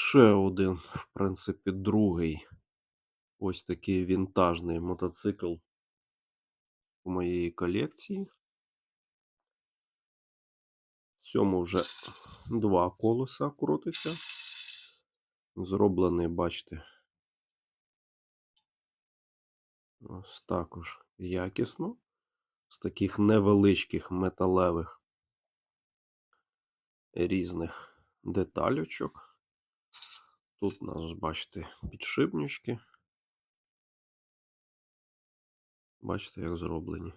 Ще один, в принципі, другий ось такий вінтажний мотоцикл у моєї колекції. В цьому вже два колеса крутиться. Зроблений, бачите, ось також якісно, з таких невеличких металевих різних деталючок. Тут у нас, бачите, підшипнички. Бачите, як зроблені.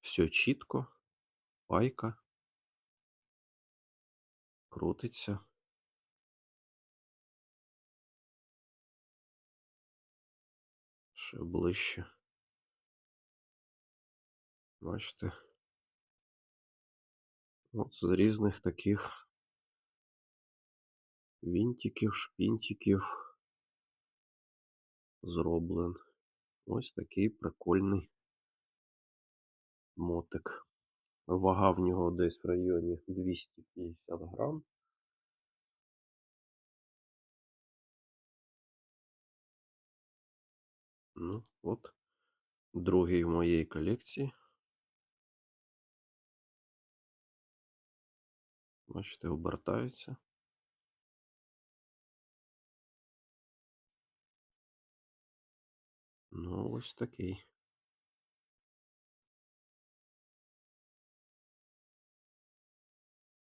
Все чітко, пайка. Крутиться. Ще ближче. Бачите? От з різних таких вінтиків, шпінтиків зроблен. Ось такий прикольний мотик. Вага в нього десь в районі 250 грам. Ну, от, другий в моїй колекції. Бачите, обертається. Ну, ось такий.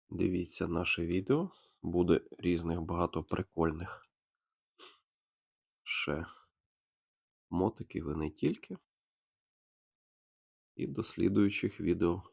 Дивіться наше відео. Буде різних багато прикольних ще мотиків і не тільки. І до слідуючих відео.